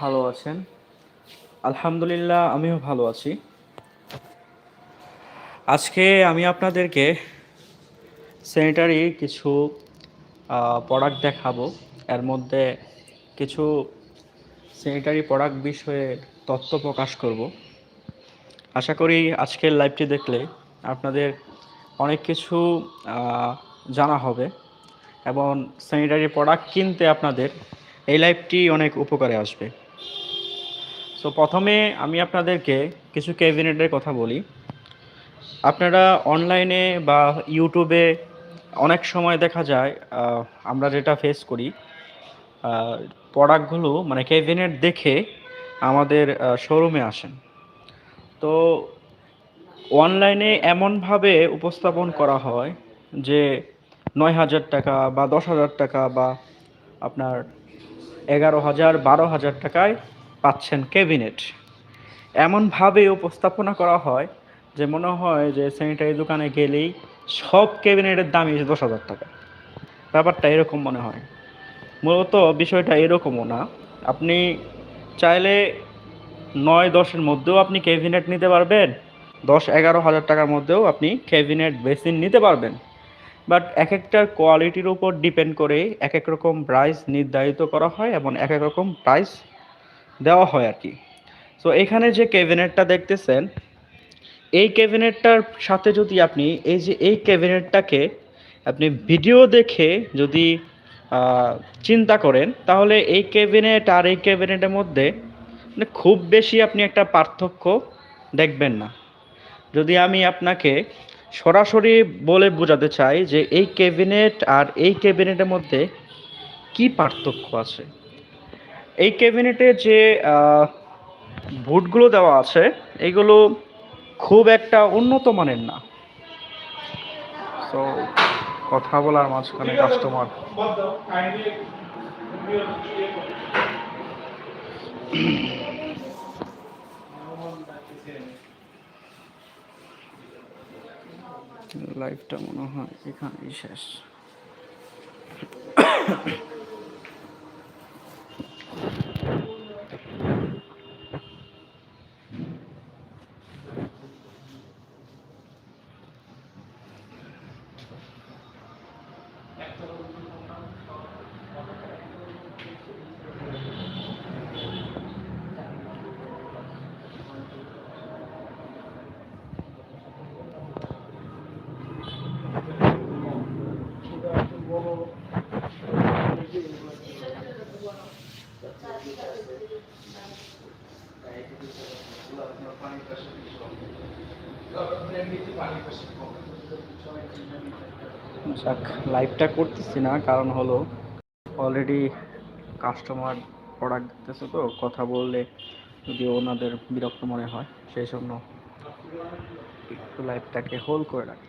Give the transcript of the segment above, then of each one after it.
ভালো আছেন? আলহামদুলিল্লাহ, আমিও ভালো আছি। আজকে আমি আপনাদেরকে স্যানিটারি কিছু প্রোডাক্ট দেখাবো। এর মধ্যে কিছু স্যানিটারি প্রোডাক্ট বিষয়ে তথ্য প্রকাশ করব। আশা করি আজকের লাইভটি দেখলে আপনাদের অনেক কিছু জানা হবে এবং স্যানিটারি প্রোডাক্ট কিনতে আপনাদের এই লাইভটি অনেক উপকারে আসবে। সো প্রথমে আমি আপনাদেরকে কিছু ক্যাবিনেটের কথা বলি। আপনারা অনলাইনে বা ইউটিউবে অনেক সময় দেখা যায় আমরা যেটা ফেস করি প্রোডাক্টগুলো মানে ক্যাবিনেট দেখে আমাদের শোরুমে আসেন। তো অনলাইনে এমনভাবে উপস্থাপন করা হয় যে নয় হাজার টাকা বা দশ হাজার টাকা বা আপনার এগারো হাজার, বারো হাজার টাকায় পাচ্ছেন ক্যাবিনেট। এমনভাবে উপস্থাপনা করা হয় যে মনে হয় যে স্যানিটারি দোকানে গেলেই সব ক্যাবিনেটের দামই দশ হাজার টাকা। ব্যাপারটা এরকম মনে হয়। মূলত বিষয়টা এরকমও না। আপনি চাইলে নয় দশের মধ্যেও আপনি ক্যাবিনেট নিতে পারবেন, দশ এগারো হাজার টাকার মধ্যেও আপনি ক্যাবিনেট বেসিন নিতে পারবেন। বাট এক একটার কোয়ালিটির উপর ডিপেন্ড করে এক এক রকম প্রাইস নির্ধারিত করা হয় এবং এক এক রকম প্রাইস দেওয়া হয় আর কি। সো এখানে যে ক্যাবিনেটটা দেখতেছেন, এই ক্যাবিনেটটার সাথে যদি আপনি, এই যে এই ক্যাবিনেটটাকে আপনি ভিডিও দেখে যদি চিন্তা করেন, তাহলে এই ক্যাবিনেট আর এই ক্যাবিনেটের মধ্যে মানে খুব বেশি আপনি একটা পার্থক্য দেখবেন না। যদি আমি আপনাকে সরাসরি বলে বোঝাতে চাই যে এই ক্যাবিনেট আর এই ক্যাবিনেটের মধ্যে কি পার্থক্য আছে। এই ক্যাবিনেটে যে ভোটগুলো দেওয়া আছে, এগুলো খুব একটা উন্নত মানের না। সো কথা বলার মাঝখানে কাস্টমার লাইফটা মনে হয় এখানেই শেষ। যাক লাইভটা করতেছি না, কারণ হলো অলরেডি কাস্টমার প্রোডাক্ট দিতেছে তো, কথা বললে যদি ওনাদের বিরক্ত মনে হয়, সেই জন্য একটু লাইভটাকে হোল্ড করে রাখি।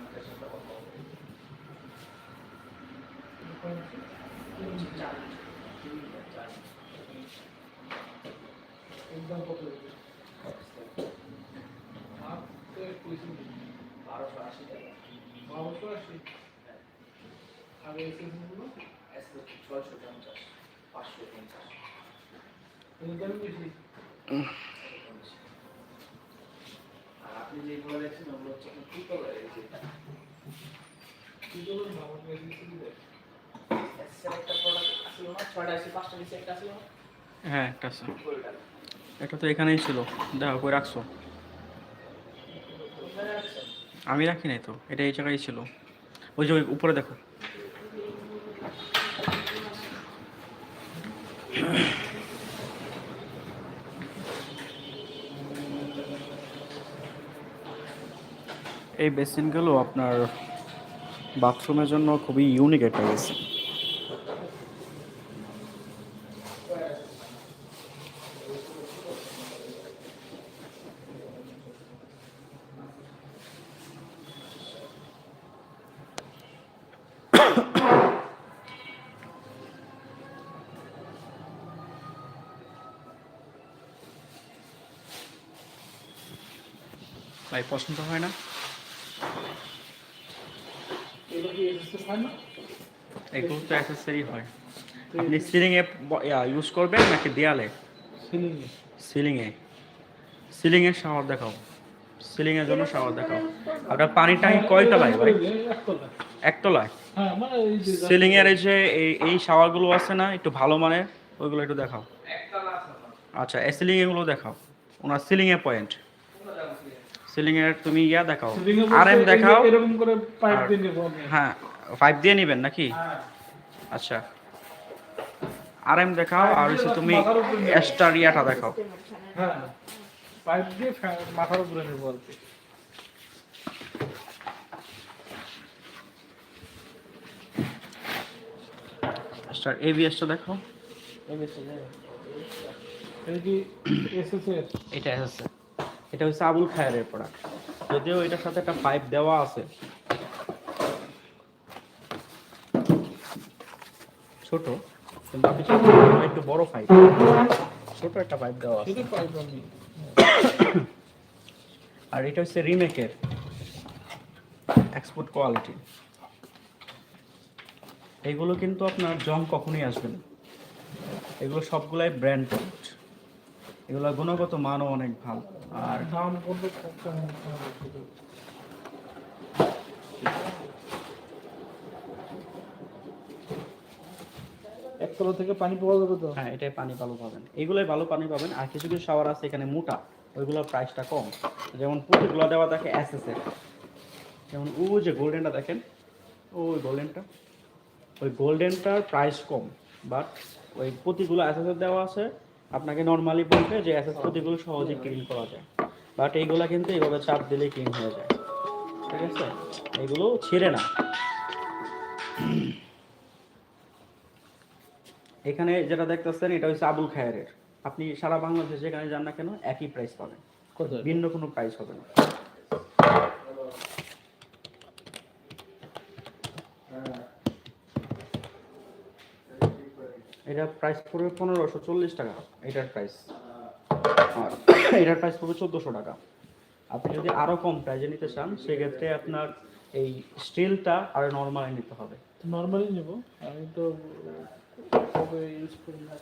আপনি যেগুলো দেখছেন ওগুলো হচ্ছে আপনার পিতলের এই যে এসএসএর একটা প্রোডাক্ট আসলো না? ছয়টা এসে পাঁচটা নিচে একটা আসলো না? হ্যাঁ একটা আছে ওইটা এটা তো এখানেই ছিল। দেখো কই রাখছো? আমি রাখি নাই তো এটা এই জায়গায় ছিল। ওই যে ওই উপরে দেখো। এই বেসিনগুলো আপনার বাথরুমের জন্য খুবই ইউনিক একটা বেসিন। ভাই পছন্দ হয় না? এগুলো তো অ্যাক্সেসরি হয়। আপনি সিলিং এ ইউজ করবেন নাকি দেয়ালে? সিলিং এ। সিলিং এর শাওয়ার দেখাও। সিলিং এর জন্য শাওয়ার দেখাও। আপনার পানি টাঙ্কি কয়তলায় ভাই? একতলা একতলায়? সিলিং এর যে, এই এই শাওয়ারগুলো আছে না, একটু ভালো মানের, ওইগুলো একটু দেখাও। আচ্ছা সিলিং এগুলো দেখাও। ওনার সিলিং এর পয়েন্ট সিলিং এর তুমি ইয়া দেখাও। আর এম দেখাও। এরকম করে পাইপ দিয়ে নেব হ্যাঁ ফাইভ দিয়ে নেবেন নাকি? হ্যাঁ। আচ্ছা। আর এম দেখাও আর হচ্ছে তুমি। এক্সট্রা ইয়াটা দেখাও। হ্যাঁ। পাইপ দিয়ে মাথার উপরে নেব আর কি। স্টার এবিএসটা দেখো এটা কি এসএসএস এটা আছে এটা হচ্ছে আবুল খায়ের প্রোডাক্ট যদিও এটার সাথে একটা পাইপ দেওয়া আছে। ছোট কিন্তু আপনি একটু বড় পাইপ ছোট একটা পাইপ দেওয়া আছে। আর এটা হচ্ছে রিমেকের এক্সপোর্ট কোয়ালিটি এগুলো কিন্তু আপনার জং কখনোই আসবে না। এগুলো সবগুলাই ব্র্যান্ড প্রোডাক্ট এগুলো গুণগত মানও অনেক ভালো। আর দাম কত? একতলা থেকে পানি পাওয়া যাবে তো? হ্যাঁ এটাই পানি ভালো পাবেন। এগুলোই ভালো পানি পাবেন। আর কিছু কিছু শাওয়ার আছে এখানে মোটা ওইগুলোর প্রাইসটা কম। যেমন পুঁতিগুলো দেওয়া দেখে এস এর যেমন ও যে গোল্ডেনটা দেখেন ওই গোল্ডেনটা। ওই গোল্ডেনটার প্রাইস কম বাট ওই পুঁতিগুলো এস এর দেওয়া আছে আপনাকে নর্মালি বলবে যে এস পুঁতিগুলো সহজে ক্লিন করা যায়। বাট এইগুলো কিন্তু এইভাবে চাপ দিলে ক্লিন হয়ে যায়। ঠিক আছে? এগুলো ছিঁড়ে না। এখানে যেটা দেখতেছেন এটা হচ্ছে আবুল খায়ের আপনি সারা বাংলাদেশে যেখানে যান না কেন একই প্রাইস পাবেন। ভিন্ন কোনো প্রাইস হবে না। এটা প্রাইস পড়বে পনেরোশো চল্লিশ টাকা, এটার প্রাইস এটার প্রাইস পড়বে চোদ্দোশো টাকা। আপনি যদি আরও কম প্রাইজে নিতে চান, সেক্ষেত্রে আপনার এই স্টিলটা আর নর্মালি নিতে হবে। নর্মালি নেব। আমি তো ইউজ করি না।